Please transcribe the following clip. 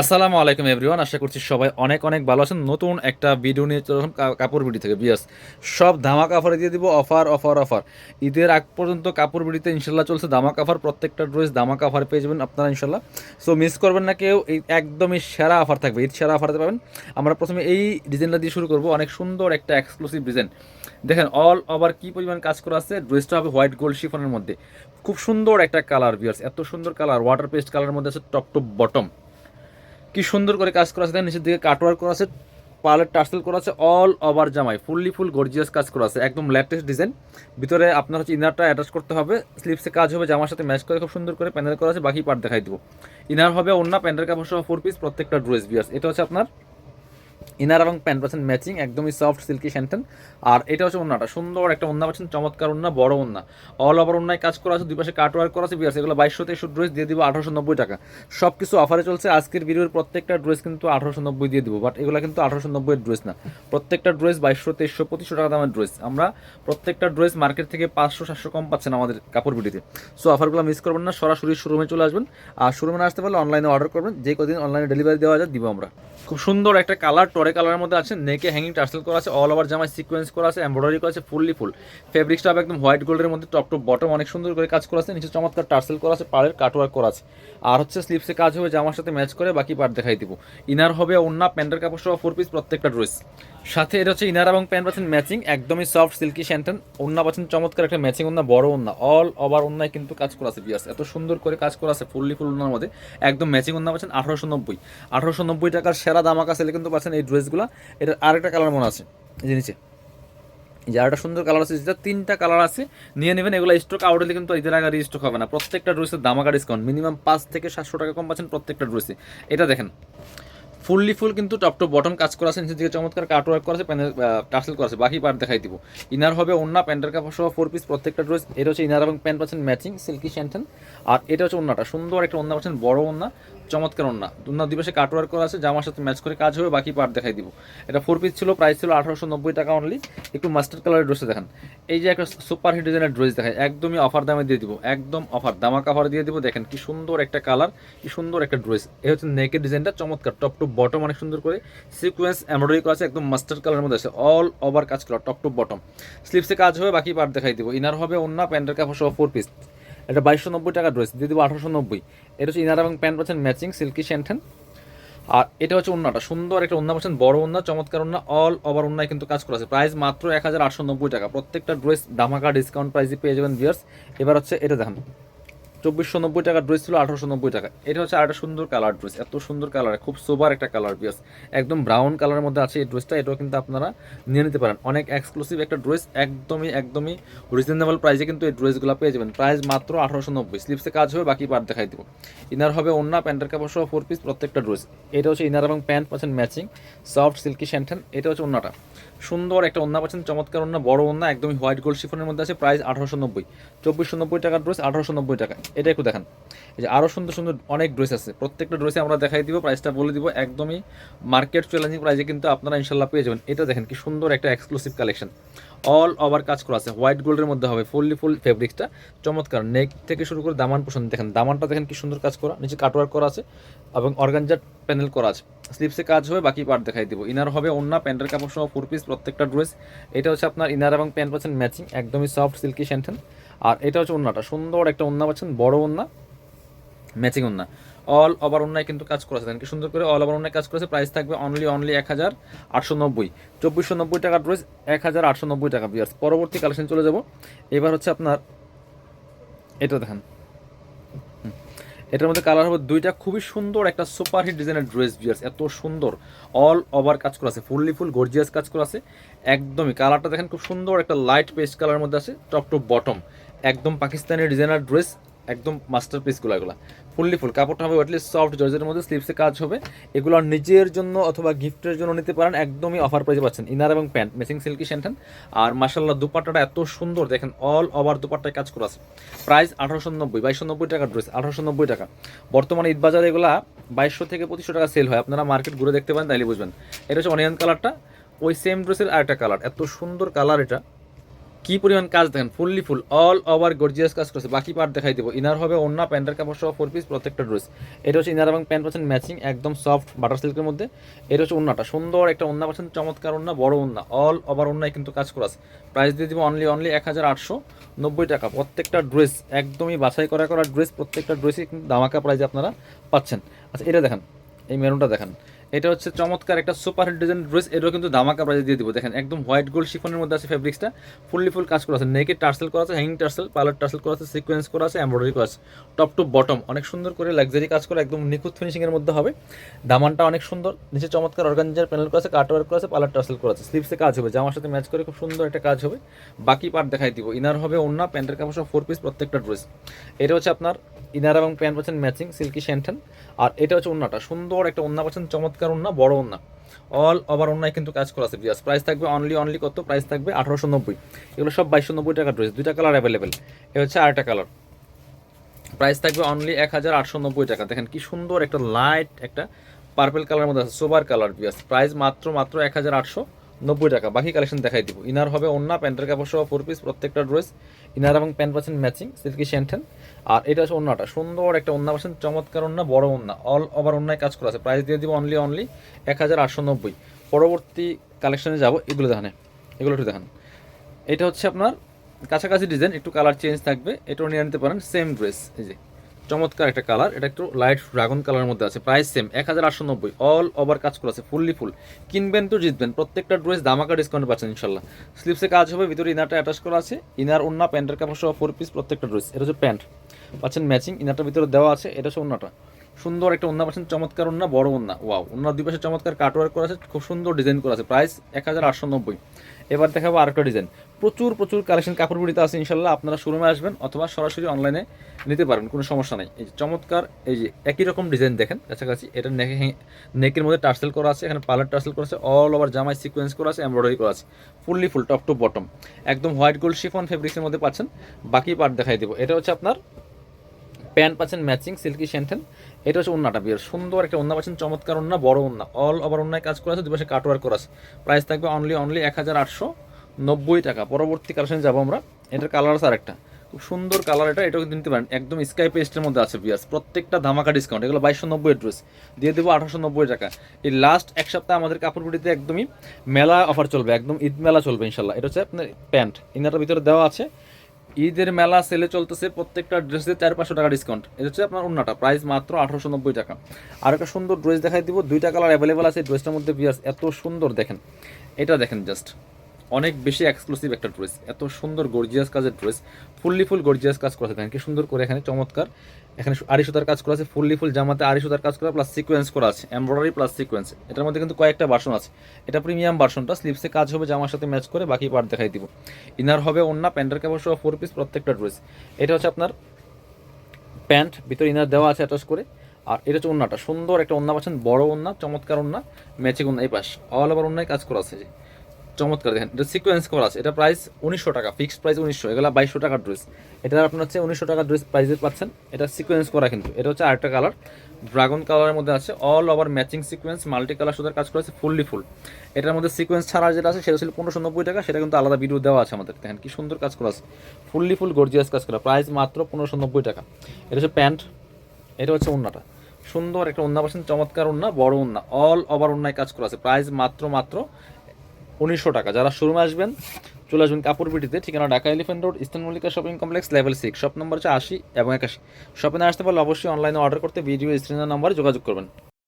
আসসালামু আলাইকুম এভরিওয়ান, আশা করছি সবাই অনেক অনেক ভালো আছেন। নতুন একটা ভিডিও নিয়ে চলে কাপড় বিডি থেকে। বিয়াস সব ধামাকা অফারে দিয়ে দিব অফার অফার অফার ঈদের আগ পর্যন্ত কাপড় বিডিতে ইনশাল্লাহ চলছে ধামাকা অফার প্রত্যেকটা ড্রেস ধামাকা অফার পেয়ে যাবেন আপনারা ইনশাল্লাহ। সো মিস করবেন না কেউ, এই একদমই সেরা অফার থাকবে, ঈদ সেরা অফার পাবেন। আমরা প্রথমে এই ডিজাইনটা দিয়ে শুরু করব, অনেক সুন্দর একটা এক্সক্লুসিভ ডিজাইন দেখেন অল ওভার কি পরিমাণ কাজ করা আছে ড্রেসটা হবে হোয়াইট গোল্ড শিফনের মধ্যে। খুব সুন্দর একটা কালার বিয়ার্স এত সুন্দর কালার ওয়াটার পেস্ট কালারের মধ্যে আছে টপ টপ বটম কি সুন্দর করে কাজ করা আছে নিচের দিকে কাটওয়ার করা আছে পার্লের টার্সেল করা আছে অল ওভার জামাই ফুললি ফুল গর্জিয়াস কাজ করা আছে, একদম লেটেস্ট ডিজাইন ভিতরে আপনার হচ্ছে ইনারটা অ্যাটাচ করতে হবে স্লিপসে কাজ হবে, জামার সাথে ম্যাচ করে খুব সুন্দর করে প্যান্ডেল করা আছে, বাকি পার্ট দেখাই দেবো। ইনার হবে অন্য প্যান্ডেল কাপড় সহ ফোর পিস প্রত্যেকটা ড্রেস বিয়ার্স এটা হচ্ছে আপনার ইনার এবং প্যান্ট পাচ্ছেন ম্যাচিং, একদমই সফট সিল্কি শ্যান্টেন আর এটা হচ্ছে ওনাটা সুন্দর একটা ওন্না পাচ্ছেন, চমৎকার ওন্না, বড় ওনা অল ওভার ওন্নায় কাজ করা আছে দুই পাশে কাট ওয়ার্ক করা আছে, বিয়ার্স, এগুলো বাইশশো তেইশশো ড্রেস দিয়ে দিব আঠারোশো নব্বই টাকা। সব কিছু অফারে চলছে। আজকের ভিডিওর প্রত্যেকটা ড্রেস কিন্তু আঠারোশো নব্বই দিয়ে দিব বাট এগুলো কিন্তু আঠারোশো নব্বই ড্রেস না। প্রত্যেকটা ড্রেস বাইশশো তেইশশো, পঁচিশশো টাকা দামের ড্রেস আমরা প্রত্যেকটা ড্রেস মার্কেট থেকে পাঁচশো, সাতশো কম পাচ্ছেন আমাদের কাপড় বিডিতে সো অফারগুলো মিস করবেন না, সরাসরি শোরুমে চলে আসবেন। আর শোরুমে আসতে পারলে অনলাইনে অর্ডার করবেন। যে কদিন অনলাইনে ডেলিভারি দেওয়া যায়, দিব আমরা। খুব সুন্দর একটা কালার টরে কালারের মধ্যে আছে নেকে হ্যাঙ্গিং টার্সেল করা আছে অল ওভার জামায় সিকোয়েন্স করা আছে এমব্রয়ডারি করা আছে ফুললি ফুল ফেব্রিক্সটা একদম হোয়াইট গোল্ডের মধ্যে টপ টপ বটম অনেক সুন্দর করে কাজ করা আছে, নিচে চমৎকার টার্সেল করা আছে, পাড়ের কাটওয়ার্ক করা আছে। আর হচ্ছে স্লিপসে কাজ হবে, জামার সাথে ম্যাচ করে বাকি পার্ট দেখাই দিব। ইনার হবে ওন্না প্যান্টের কাপড় সহ ফোর পিস প্রত্যেকটা ড্রেস সাথে এটা হচ্ছে ইনার এবং প্যান্ট পাচ্ছেন ম্যাচিং একদমই সফট সিল্কি শ্যান্টন ওন্না পাচ্ছেন চমৎকার একটা ম্যাচিং ওন্না বড় ওন্না অল ওভার ওন্নায় কিন্তু কাজ করা আছে বিয়াস এত সুন্দর করে কাজ করা আছে ফুললি ফুল ওন্নার মধ্যে। একদম ম্যাচিং ওন্না পাচ্ছেন আঠারোশো নব্বই। আঠারোশো নব্বই টাকার সেরা দামাকা সেলে কিন্তু পাচ্ছেন এই ড্রেসগুলো এটার আরেকটা কালার মনে আছে, এই যে নিচে। এই যে আরেকটা সুন্দর কালার আছে, যেটা তিনটা কালার আছে, নিয়ে নেবেন, এগুলো স্টক আউট হলে কিন্তু ঈদের আগে স্টক হবে না। প্রত্যেকটা ড্রেসের দামাকা ডিসকাউন্ট মিনিমাম পাঁচ থেকে সাতশো টাকা কম পাচ্ছেন প্রত্যেকটা ড্রেসে এটা দেখেন ফুললি ফুল কিন্তু টপ টপ বটম কাজ করা আছে, নিচের দিকে চমৎকার কাট ওয়ার্ক করা আছে প্যানেল টার্সেল করা আছে, বাকি পার্ট দেখাই দিব। ইনার হবে অন্য প্যান্টের কাপড় সহ ফোর পিস প্রত্যেকটা ড্রেস এটা হচ্ছে ইনার এবং প্যান্ট পাচ্ছেন ম্যাচিং সিল্কি শ্যান্টেন আর এটা হচ্ছে অন্যটা সুন্দর একটা অন্য পাচ্ছেন, বড় অন্য চমৎকার অন্য দুই পাশে কাট ওয়ার্ক করা আছে, জামার সাথে ম্যাচ করে কাজ হবে, বাকি পার্ট দেখাই দিব। এটা ফোর পিস ছিল প্রাইস ছিল আঠারোশো নব্বই টাকা অনলি একটু মাস্টার কালারের ড্রেসে দেখেন। এই যে একটা সুপার হিট ডিজাইনের ড্রেস দেখায় একদমই অফার দামে দিয়ে দিব, একদম অফার দামাক অফার দিয়ে দিব। দেখেন কি সুন্দর একটা কালার কি সুন্দর একটা ড্রেস এই হচ্ছে নেকের ডিজাইনটা চমৎকার। টপ টু বটম অনেক সুন্দর করে সিকোয়েন্স এমব্রয়ডারি করা আছে, একদম মাস্টার কালারের মধ্যে আছে। অল ওভার কাজ করা টপ টু বটম স্লিপসে কাজ হবে, বাকি পার্ট দেখাই দিব। ইনার হবে অন্য প্যান্টের কাপড় সহ ফোর পিস এটা বাইশশো নব্বই টাকা ড্রেস, দিয়ে দেবো আঠারোশো নব্বই। এটা হচ্ছে ইনার এবং প্যান্ট পাচ্ছেন ম্যাচিং, সিল্কি শ্যান্টেন আর এটা হচ্ছে অন্যটা সুন্দর একটা অন্য পাচ্ছেন, বড় অন্য চমৎকার অন্য অল ওভার অন্যায় কিন্তু কাজ করা আছে। প্রাইস মাত্র এক হাজার আটশো নব্বই টাকা। প্রত্যেকটা ড্রেস ধামাকা ডিসকাউন্ট প্রাইসে পেয়ে যাবেন ভিয়ার্স এবার হচ্ছে এটা দেখেন। চব্বিশশো নব্বই টাকার ড্রেস ছিল আঠারোশো নব্বই টাকা। এটা হচ্ছে আরেকটা সুন্দর কালার ড্রেস এত সুন্দর কালার খুব সোবার একটা কালার বিয়াস একদম ব্রাউন কালারের মধ্যে আছে এই ড্রেসটা এটাও কিন্তু আপনারা নিয়ে নিতে পারেন। অনেক এক্সক্লুসিভ একটা ড্রেস একদমই একদমই রিজনেবল প্রাইসে কিন্তু এই ড্রেসগুলো পেয়ে যাবেন। প্রাইস মাত্র আঠারোশো নব্বই। স্লিপসে কাজ হবে, বাকি পার্ট দেখাই দিব। ইনার হবে অন্য প্যান্টের কাপড় সহ ফোর পিস প্রত্যেকটা ড্রেস এটা হচ্ছে ইনার এবং প্যান্ট পাচ্ছেন ম্যাচিং সফট সিল্কি শ্যান্টেন এটা হচ্ছে অন্যটা সুন্দর একটা ওন্না পাচ্ছেন, চমৎকার অন্য বড় ওন্না একদমই হোয়াইট গোল্ড শিফনের মধ্যে আছে প্রাইস আঠারোশো নব্বই। চব্বিশশো নব্বই টাকার ড্রেস আঠারোশো নব্বই টাকা এটা একটু দেখান। এই যে আরও সুন্দর সুন্দর অনেক ড্রেস আছে। প্রত্যেকটা ড্রেসে আমরা দেখাই দিব প্রাইসটা বলে দিব, একদমই মার্কেট চ্যালেঞ্জিং প্রাইসে কিন্তু আপনারা ইনশাল্লাহ পেয়ে যাবেন। এটা দেখেন কি সুন্দর একটা এক্সক্লুসিভ কালেকশন অল ওভার কাজ করা আছে। হোয়াইট গোল্ডের মধ্যে হবে ফুললি ফুল ফেব্রিক্সটা চমৎকার। নেক থেকে শুরু করে দামান পোষণ দেখেন। দামানটা দেখেন কি সুন্দর কাজ করা। নিচে কাটওয়ার্ক করা আছে এবং অর্গানজার প্যানেল করা আছে। স্লিপসে কাজ হবে, বাকি পার্ট দেখাই দিব। ইনার হবে অন্য প্যান্টের কাপড় সহ ফোর পিস প্রত্যেকটা ড্রেস এটা হচ্ছে আপনার ইনার এবং প্যান্ট পাচ্ছেন ম্যাচিং একদমই সফট সিল্কি শ্যান্টেন আর এটা হচ্ছে অন্যটা সুন্দর একটা অন্য পাচ্ছেন, বড় অন্য ম্যাচিং ওন্না অল ওভার অন্যায় কিন্তু কাজ করেছে। দেখেন কি সুন্দর করে অল ওভার অন্যায় কাজ করেছে। প্রাইস থাকবে অনলি অনলি এক হাজার আটশো নব্বই। চব্বিশশো নব্বই টাকার ড্রেস এক হাজার আটশো নব্বই টাকা বিয়ার্স পরবর্তী কালেকশন চলে যাব। এবার হচ্ছে আপনার এটা দেখেন। এটার মধ্যে কালার হবে দুইটা খুবই সুন্দর একটা সুপার হিট ডিজাইনের ড্রেস বিয়ার্স এত সুন্দর। অল ওভার কাজ করা আছে ফুললি ফুল গর্জিয়াস কাজ করা আছে একদমই। কালারটা দেখেন খুব সুন্দর। একটা লাইট পেস্ট কালারের মধ্যে আছে টপ টু বটম একদম পাকিস্তানি ডিজাইনার ড্রেস একদম মাস্টার পিসগুলো এগুলো। ফুললি ফুল কাপড়টা হবে অ্যাটলিস্ট সফট জর্জের মধ্যে স্লিপসে কাজ হবে। এগুলো নিজের জন্য অথবা গিফটের জন্য নিতে পারেন। একদমই অফার প্রাইসে পাচ্ছেন। ইনার এবং প্যান্ট ম্যাচিং সিল্কি শ্যান্টেন আর মাসাল্লাহ দুপাট্টাটা এত সুন্দর। দেখেন অল ওভার দুপাট্টায় কাজ করা আছে। প্রাইস আঠারোশো নব্বই, বাইশশো নব্বই টাকার ড্রেস আঠারোশো নব্বই টাকা। বর্তমানে ঈদ বাজারে এগুলা বাইশশো থেকে পঁচিশশো টাকা সেল হয়। আপনারা মার্কেট ঘুরে দেখতে পারেন, তাইলে বুঝবেন। এটা হচ্ছে অনিয়ন কালারটা ওই সেম ড্রেসের আরেকটা কালার এত সুন্দর কালার এটা। কি পরিমাণ কাজ দেখেন fully full all over gorgeous কাজ করছে। বাকি পার্ট দেখাই দেবো। ইনার হবে অন্য প্যান্টের কাপড় সহ ফোর পিস প্রত্যেকটা ড্রেস এটা হচ্ছে ইনার এবং প্যান্ট পাচ্ছেন ম্যাচিং একদম সফট বাটার সিল্কের মধ্যে। এটা হচ্ছে ওন্নাটা সুন্দর একটা ওন্না পাচ্ছেন, চমৎকার ওন্না বড় ওন্না অল ওভার ওন্নায় কিন্তু কাজ করা আছে। প্রাইস দিয়ে দিব অনলি অনলি এক হাজার আটশো নব্বই টাকা। প্রত্যেকটা ড্রেস একদমই বাছাই করা করা ড্রেস প্রত্যেকটা ড্রেসই কিন্তু দামাকা প্রাইজে আপনারা পাচ্ছেন। আচ্ছা এটা দেখেন। এই মেরুনটা দেখেন। এটা হচ্ছে চমৎকার একটা সুপার ডিজাইন ড্রেস, এটাও কিন্তু দামাকা প্রাইজে দিয়ে দিব। দেখেন, একদম হোয়াইট গোল্ড শিফনের মধ্যে আছে ফেব্রিক্সটা ফুললি ফুল কাজ করা আছে। নেকে টার্সেল করা আছে হ্যাঙ্গিং টার্সেল পালার টার্সেল করা আছে সিকোয়েন্স করা আছে এমব্রয়ডারি করা আছে। টপ টু বটম অনেক সুন্দর করে লাক্সারি কাজ করা, একদম নিখুঁত ফিনিশিংয়ের মধ্যে হবে। দামানটা অনেক সুন্দর, নিচে চমৎকার অর্গানজার প্যানেল করা আছে কাট ওয়ার্ক করা আছে পালার টার্সেল করা আছে। স্লিপসে কাজ হবে জামার সাথে ম্যাচ করে খুব সুন্দর একটা কাজ হবে। বাকি পার্ট দেখাই দিব। ইনার হবে অন্য প্যান্টের কাপড় সব ফোর পিস প্রত্যেকটা ড্রেস এটা হচ্ছে আপনার ইনার এবং প্যান্ট পাচ্ছেন ম্যাচিং সিল্কি শ্যান্টেন আর এটা হচ্ছে ওন্নাটা সুন্দর একটা ওন্না পাচ্ছেন, চমৎকার ওন্না বড় ওন্না অল ওভার অন্যায় কিন্তু কাজ করা আছে প্রাইস থাকবে অনলি অনলি কত? প্রাইস থাকবে আঠারোশো নব্বই। এগুলো সব বাইশশো নব্বই টাকার ড্রেস দুইটা কালার অ্যাভেলেবেল এ হচ্ছে আরেকটা কালার প্রাইস থাকবে অনলি এক হাজার আটশো নব্বই টাকা। দেখেন কি সুন্দর একটা লাইট একটা পার্পেল কালারের মধ্যে আছে সোবার কালার বিয়াস প্রাইস মাত্র মাত্র এক হাজার আটশো নব্বই টাকা, বাকি কালেকশন দেখাই দিব। ইনার হবে অন্য প্যান্টের কাপড় সহ ফোর পিস প্রত্যেকটা ড্রেস ইনার এবং প্যান্ট পাচ্ছেন ম্যাচিং সিল্কি শ্যান্টেন আর এটা হচ্ছে অন্যটা সুন্দর একটা অন্য পাচ্ছেন, চমৎকার অন্য বড় অন্য অল ওভার অন্যায় কাজ করা আছে। প্রাইস দিয়ে দিব অনলি অনলি এক হাজার আটশো নব্বই। পরবর্তী কালেকশনে যাব, এগুলো দেখানে, এগুলো একটু দেখান। এটা হচ্ছে আপনার কাছাকাছি ডিজাইন একটু কালার চেঞ্জ থাকবে, এটাও নিয়ে নিতে পারেন সেম ড্রেস এই যে। চমৎকার একটা কালার এটা একটু লাইট ড্রাগন কালারের মধ্যে আছে প্রাইস সেম এক হাজার আটশো নব্বই অল ওভার কাজ করা আছে ফুললি ফুল কিনবেন তো জিতবেন, প্রত্যেকটা ড্রেস দামাকা ডিসকাউন্ট পাচ্ছেন ইনশাল্লাহ। স্লিপসে কাজ হবে, ভিতরে ইনারটা অ্যাটাচ করা আছে ইনার ওন্না প্যান্টের কাপড় সহ ফোর পিস প্রত্যেকটা ড্রেস এটা হচ্ছে প্যান্ট, পাচ্ছেন ম্যাচিং ইনারটার ভিতরে দেওয়া আছে, এটা হচ্ছে ওন্নাটা সুন্দর একটা ওন্না পাচ্ছেন, চমৎকার ওন্না বড় ওন্না ওয়াও ওন্নার দুই পাশে চমৎকার কাটওয়ার্ক করা আছে, খুব সুন্দর ডিজাইন করা আছে। প্রাইস এক হাজার আটশো নব্বই। এবার দেখাবো আরেকটা ডিজাইন প্রচুর প্রচুর কালেকশন কাপড় বিড়িতে আছে, ইনশাল্লাহ। আপনারা শোরুমে আসবেন অথবা সরাসরি অনলাইনে নিতে পারবেন, কোনো সমস্যা নাই। এই চমৎকার, এই যে একই রকম ডিজাইন দেখেন, কাছাকাছি। এটা নেকে নেকের মধ্যে টার্সেল করা আছে, এখানে পার্লার টার্সেল করা আছে অল ওভার জামাই সিকোয়েন্স করা আছে এমব্রয়ডারি করা আছে। Fully full top to bottom একদম হোয়াইট গোল্ড শিফন ফেব্রিক্সের মধ্যে পাচ্ছেন। বাকি পার্ট দেখাই দেবো। এটা হচ্ছে আপনার প্যান্ট পাচ্ছেন ম্যাচিং, সিল্কি শ্যান্টেন এটা হচ্ছে ওন্নাটা বিয়ার। সুন্দর একটা ওন্না পাচ্ছেন, চমৎকার ওন্না, বড় ওন্না। অল ওভার ওন্নায় কাজ করা আছে, দুপাশে কাটওয়ার্ক করা আছে। প্রাইস থাকবে অনলি অনলি এক হাজার আটশো নব্বই টাকা। পরবর্তী কালেকশনে যাব আমরা। এটার কালার আছে আরেকটা। খুব সুন্দর কালার এটা, এটাও কিন্তু নিতে পারেন। একদম স্কাই পেস্টের মধ্যে আছে বিয়ার্স প্রত্যেকটা ধামাকা ডিসকাউন্ট এগুলো বাইশশো নব্বই ড্রেস দিয়ে দেবো আঠারোশো নব্বই টাকা। এই লাস্ট এক সপ্তাহ আমাদের কাপড়গুলিতে একদমই মেলা অফার চলবে, একদম ঈদ মেলা চলবে ইনশাল্লাহ। এটা হচ্ছে আপনার প্যান্ট। ইনারটার ভিতরে দেওয়া আছে। ঈদের মেলা সেলে চলতেছে প্রত্যেকটা ড্রেসে চার পাঁচশো টাকা ডিসকাউন্ট এটা হচ্ছে আপনার অন্যটা প্রাইস মাত্র আঠারোশো নব্বই টাকা। আর একটা সুন্দর ড্রেস দেখাই দিব, দুইটা কালার অ্যাভেলেবেল আছে ড্রেসটার মধ্যে বিয়াস এত সুন্দর দেখেন। এটা দেখেন জাস্ট অনেক বেশি এক্সক্লুসিভ একটা ড্রেস এত সুন্দর গর্জিয়াস কাজের ড্রেস ফুললি ফুল গর্জিয়াস কাজ করা আছে। কি সুন্দর করে এখানে চমৎকার। এখানে আড়ি সুতার কাজ করা আছে। ফুললি ফুল জামাতে আড়ি সুতার কাজ করা প্লাস সিকোয়েন্স করা আছে। এমব্রয়ডারি প্লাস সিকোয়েন্স এটার মধ্যে কিন্তু কয়েকটা বাসন আছে। এটা প্রিমিয়াম বাসনটা স্লিপসে কাজ হবে, জামার সাথে ম্যাচ করে বাকি পার্ট দেখাই দিব। ইনার হবে অন্য প্যান্টের কাপড় সহ ফোর পিস প্রত্যেকটা ড্রেস এটা হচ্ছে আপনার প্যান্ট, ভিতরে ইনার দেওয়া আছে অ্যাটাচ করে। আর এটা হচ্ছে ওন্নাটা সুন্দর একটা ওন্না পাচ্ছেন। বড় ওন্না চমৎকার ওন্না ম্যাচিং ওন্না এই পাশ। অল ওভার ওন্নায় কাজ করা আছে। চমৎকার দেখেন, এটা সিকোয়েন্স করা আছে, এটা প্রাইস উনিশশো টাকা ফিক্সড প্রাইস উনিশশো, এগুলো বাইশশো টাকার ড্রেস এটা আপনার হচ্ছে উনিশশো টাকার ড্রেস প্রাইসে পাচ্ছেন, এটা সিকোয়েন্স করা কিন্তু, এটা হচ্ছে আরেকটা কালার ড্রাগন কালারের মধ্যে আছে all over matching sequence multi colour সুতার কাজ করা আছে ফুললি ফুল এটার মধ্যে সিকোয়েন্স ছাড়া যেটা আছে, সেটা ছিল পনেরোশো নব্বই টাকা, সেটা কিন্তু আলাদা ভিডিও দেওয়া আছে আমাদের। দেখেন কি সুন্দর কাজ করা আছে ফুললি ফুল গর্জিয়াস কাজ করা প্রাইস মাত্র পনেরোশো নব্বই টাকা। এটা হচ্ছে প্যান্ট, এটা হচ্ছে ওন্নাটা। সুন্দর একটা ওন্না পাচ্ছেন চমৎকার ওন্না বড় ওন্না অল ওভার ওন্নায় কাজ করা আছে প্রাইস মাত্র মাত্র উনিশশো টাকা। যারা শোরুমে আসবেন, চলে আসবেন কাপড় বিটিতে, ঠিকানা Dhaka elephant road, eastern Mallika shopping complex, level six. Shop number হচ্ছে আশি এবং একাশি। শপিংয়ে আসতে পারলে অবশ্যই অনলাইনে অর্ডার করতে ভিডিও স্ক্রিনের নম্বরে যোগাযোগ করবেন।